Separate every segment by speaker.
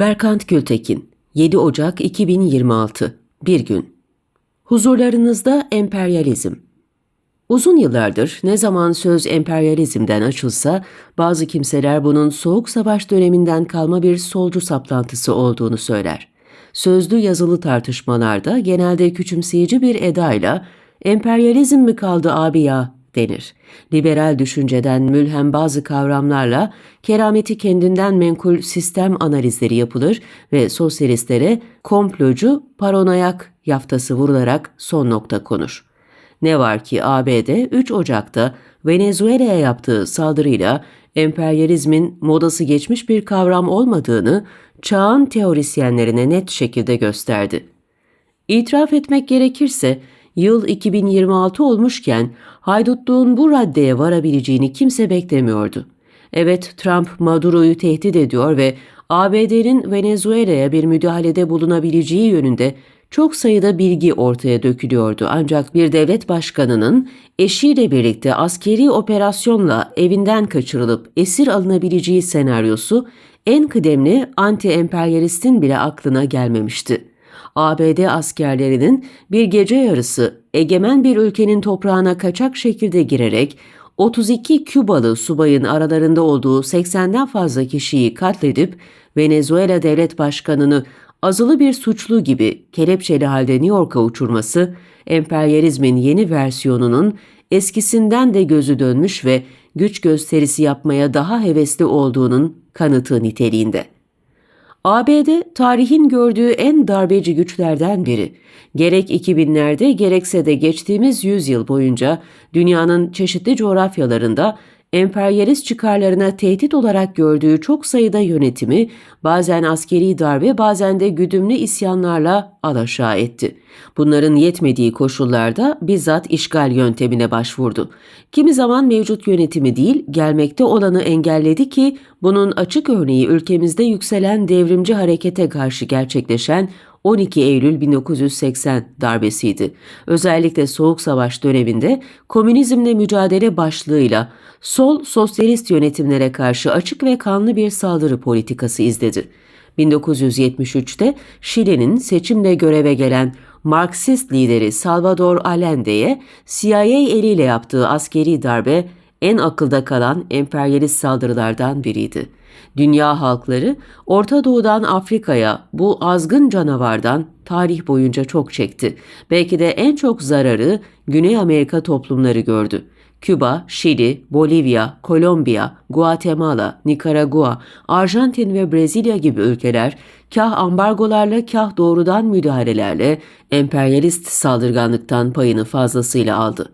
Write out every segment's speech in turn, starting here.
Speaker 1: Berkant Gültekin 7 Ocak 2026 Bir gün. Huzurlarınızda emperyalizm. Uzun yıllardır ne zaman söz emperyalizmden açılsa bazı kimseler bunun soğuk savaş döneminden kalma bir solcu saplantısı olduğunu söyler. Sözlü yazılı tartışmalarda genelde küçümseyici bir edayla emperyalizm mi kaldı abi ya denir. Liberal düşünceden mülhem bazı kavramlarla kerameti kendinden menkul sistem analizleri yapılır ve sosyalistlere komplocu, paranoyak yaftası vurularak son nokta konur. Ne var ki ABD 3 Ocak'ta Venezuela'ya yaptığı saldırıyla emperyalizmin modası geçmiş bir kavram olmadığını çağın teorisyenlerine net şekilde gösterdi. İtiraf etmek gerekirse yıl 2026 olmuşken haydutluğun bu raddeye varabileceğini kimse beklemiyordu. Evet Trump Maduro'yu tehdit ediyor ve ABD'nin Venezuela'ya bir müdahalede bulunabileceği yönünde çok sayıda bilgi ortaya dökülüyordu ancak bir devlet başkanının eşiyle birlikte askeri operasyonla evinden kaçırılıp esir alınabileceği senaryosu en kıdemli anti-emperyalistin bile aklına gelmemişti. ABD askerlerinin bir gece yarısı egemen bir ülkenin toprağına kaçak şekilde girerek 32 Kübalı subayın aralarında olduğu 80'den fazla kişiyi katledip Venezuela Devlet Başkanı'nı azılı bir suçlu gibi kelepçeli halde New York'a uçurması, emperyalizmin yeni versiyonunun eskisinden de gözü dönmüş ve güç gösterisi yapmaya daha hevesli olduğunun kanıtı niteliğinde. ABD tarihin gördüğü en darbeci güçlerden biri. Gerek 2000'lerde gerekse de geçtiğimiz yüzyıl boyunca dünyanın çeşitli coğrafyalarında emperyalist çıkarlarına tehdit olarak gördüğü çok sayıda yönetimi bazen askeri darbe bazen de güdümlü isyanlarla alaşağı etti. Bunların yetmediği koşullarda bizzat işgal yöntemine başvurdu. Kimi zaman mevcut yönetimi değil gelmekte olanı engelledi ki bunun açık örneği ülkemizde yükselen devrimci harekete karşı gerçekleşen 12 Eylül 1980 darbesiydi. Özellikle Soğuk Savaş döneminde komünizmle mücadele başlığıyla sol sosyalist yönetimlere karşı açık ve kanlı bir saldırı politikası izledi. 1973'te Şili'nin seçimle göreve gelen Marksist lideri Salvador Allende'ye CIA eliyle yaptığı askeri darbe en akılda kalan emperyalist saldırılardan biriydi. Dünya halkları Orta Doğu'dan Afrika'ya bu azgın canavardan tarih boyunca çok çekti. Belki de en çok zararı Güney Amerika toplumları gördü. Küba, Şili, Bolivya, Kolombiya, Guatemala, Nikaragua, Arjantin ve Brezilya gibi ülkeler kah ambargolarla kah doğrudan müdahalelerle emperyalist saldırganlıktan payını fazlasıyla aldı.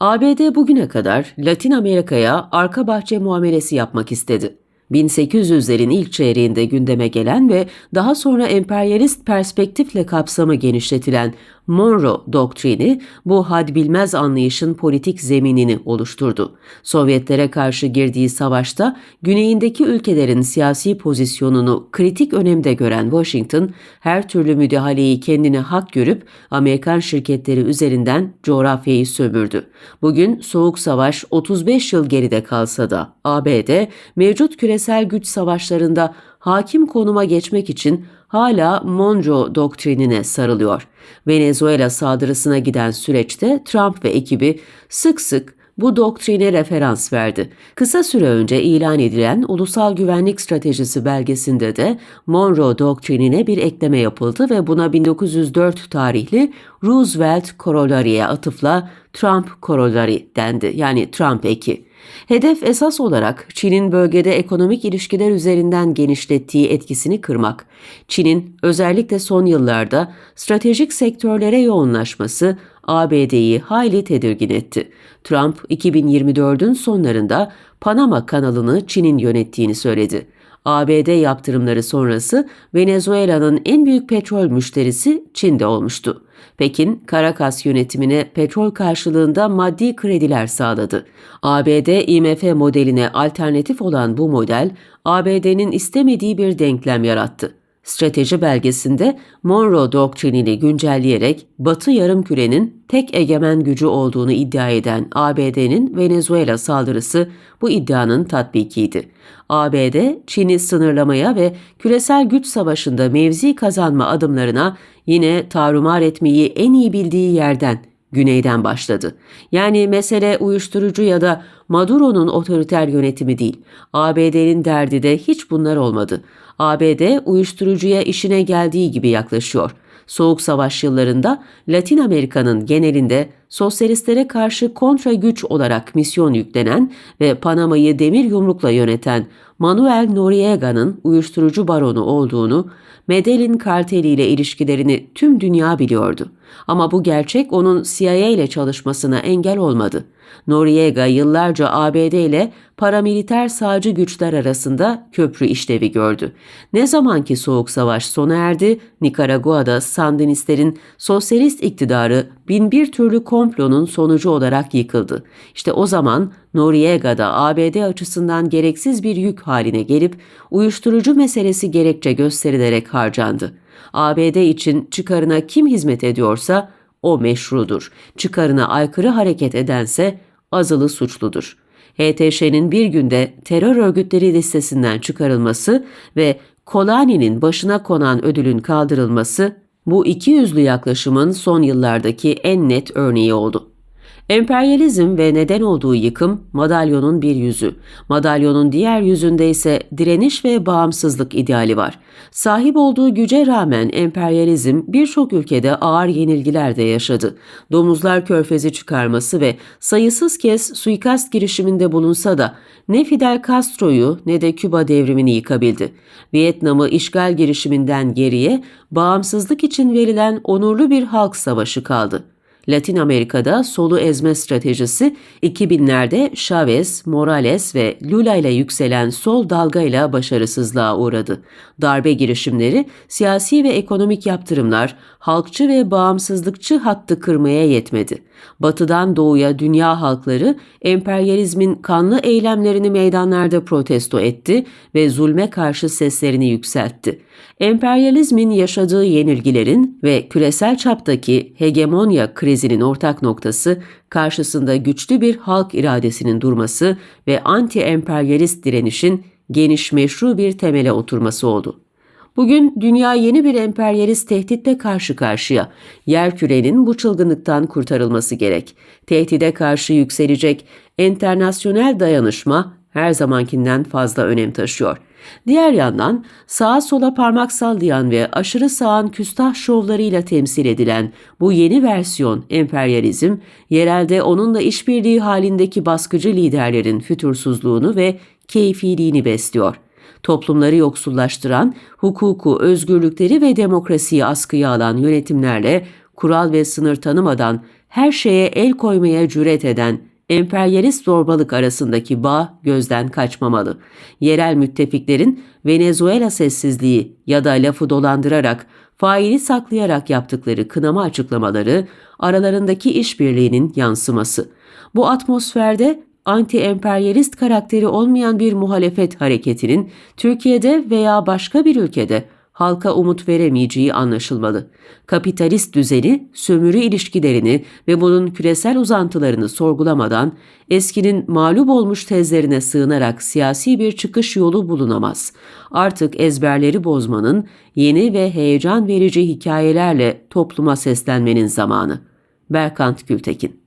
Speaker 1: ABD bugüne kadar Latin Amerika'ya arka bahçe muamelesi yapmak istedi. 1800'lerin ilk çeyreğinde gündeme gelen ve daha sonra emperyalist perspektifle kapsamı genişletilen Monroe doktrini bu had bilmez anlayışın politik zeminini oluşturdu. Sovyetlere karşı girdiği savaşta güneyindeki ülkelerin siyasi pozisyonunu kritik önemde gören Washington her türlü müdahaleyi kendine hak görüp Amerikan şirketleri üzerinden coğrafyayı sömürdü. Bugün Soğuk Savaş 35 yıl geride kalsa da ABD mevcut küresel güç savaşlarında hakim konuma geçmek için hala Monroe doktrinine sarılıyor. Venezuela saldırısına giden süreçte Trump ve ekibi sık sık bu doktrine referans verdi. Kısa süre önce ilan edilen Ulusal Güvenlik Stratejisi belgesinde de Monroe doktrinine bir ekleme yapıldı ve buna 1904 tarihli Roosevelt Corollary'e atıfla Trump Corollary dendi. Yani Trump eki. Hedef esas olarak Çin'in bölgede ekonomik ilişkiler üzerinden genişlettiği etkisini kırmak. Çin'in özellikle son yıllarda stratejik sektörlere yoğunlaşması ABD'yi hayli tedirgin etti. Trump 2024'ün sonlarında Panama kanalını Çin'in yönettiğini söyledi. ABD yaptırımları sonrası Venezuela'nın en büyük petrol müşterisi Çin'de olmuştu. Pekin, Caracas yönetimine petrol karşılığında maddi krediler sağladı. ABD IMF modeline alternatif olan bu model, ABD'nin istemediği bir denklem yarattı. Strateji belgesinde Monroe doktrinini güncelleyerek Batı yarımkürenin tek egemen gücü olduğunu iddia eden ABD'nin Venezuela saldırısı bu iddianın tatbikiydi. ABD, Çin'i sınırlamaya ve küresel güç savaşında mevzi kazanma adımlarına yine tarumar etmeyi en iyi bildiği yerden güneyden başladı. Yani mesele uyuşturucu ya da Maduro'nun otoriter yönetimi değil. ABD'nin derdi de hiç bunlar olmadı. ABD uyuşturucuya işine geldiği gibi yaklaşıyor. Soğuk Savaş yıllarında Latin Amerika'nın genelinde sosyalistlere karşı kontra güç olarak misyon yüklenen ve Panama'yı demir yumrukla yöneten Manuel Noriega'nın uyuşturucu baronu olduğunu, Medellin karteliyle ilişkilerini tüm dünya biliyordu. Ama bu gerçek onun CIA ile çalışmasına engel olmadı. Noriega yıllarca ABD ile paramiliter sağcı güçler arasında köprü işlevi gördü. Ne zamanki Soğuk Savaş sona erdi, Nikaragua'da Sandinistlerin sosyalist iktidarı binbir türlü komplonun sonucu olarak yıkıldı. İşte o zaman Noriega da ABD açısından gereksiz bir yük haline gelip uyuşturucu meselesi gerekçe gösterilerek harcandı. ABD için çıkarına kim hizmet ediyorsa o meşrudur. Çıkarına aykırı hareket edense azılı suçludur. HTŞ'nin bir günde terör örgütleri listesinden çıkarılması ve Kolani'nin başına konan ödülün kaldırılması bu iki yüzlü yaklaşımın son yıllardaki en net örneği oldu. Emperyalizm ve neden olduğu yıkım madalyonun bir yüzü. Madalyonun diğer yüzünde ise direniş ve bağımsızlık ideali var. Sahip olduğu güce rağmen emperyalizm birçok ülkede ağır yenilgiler de yaşadı. Domuzlar körfezi çıkarması ve sayısız kez suikast girişiminde bulunsa da ne Fidel Castro'yu ne de Küba devrimini yıkabildi. Vietnam'ı işgal girişiminden geriye bağımsızlık için verilen onurlu bir halk savaşı kaldı. Latin Amerika'da solu ezme stratejisi 2000'lerde Chavez, Morales ve Lula ile yükselen sol dalgayla başarısızlığa uğradı. Darbe girişimleri, siyasi ve ekonomik yaptırımlar, halkçı ve bağımsızlıkçı hattı kırmaya yetmedi. Batıdan doğuya dünya halkları emperyalizmin kanlı eylemlerini meydanlarda protesto etti ve zulme karşı seslerini yükseltti. Emperyalizmin yaşadığı yenilgilerin ve küresel çaptaki hegemonya krizinin ortak noktası karşısında güçlü bir halk iradesinin durması ve anti-emperyalist direnişin geniş meşru bir temele oturması oldu. Bugün dünya yeni bir emperyalist tehditle karşı karşıya. Yerkürenin bu çılgınlıktan kurtarılması gerek. Tehdide karşı yükselecek enternasyonel dayanışma her zamankinden fazla önem taşıyor. Diğer yandan sağa sola parmak sallayan ve aşırı sağın küstah şovlarıyla temsil edilen bu yeni versiyon emperyalizm, yerelde onunla işbirliği halindeki baskıcı liderlerin fütursuzluğunu ve keyfiliğini besliyor. Toplumları yoksullaştıran, hukuku, özgürlükleri ve demokrasiyi askıya alan yönetimlerle kural ve sınır tanımadan her şeye el koymaya cüret eden emperyalist zorbalık arasındaki bağ gözden kaçmamalı. Yerel müttefiklerin Venezuela sessizliği ya da lafı dolandırarak, faili saklayarak yaptıkları kınama açıklamaları aralarındaki işbirliğinin yansıması. Bu atmosferde anti-emperyalist karakteri olmayan bir muhalefet hareketinin Türkiye'de veya başka bir ülkede halka umut veremeyeceği anlaşılmalı. Kapitalist düzeni, sömürü ilişkilerini ve bunun küresel uzantılarını sorgulamadan eskinin mağlup olmuş tezlerine sığınarak siyasi bir çıkış yolu bulunamaz. Artık ezberleri bozmanın, yeni ve heyecan verici hikayelerle topluma seslenmenin zamanı. Berkant Gültekin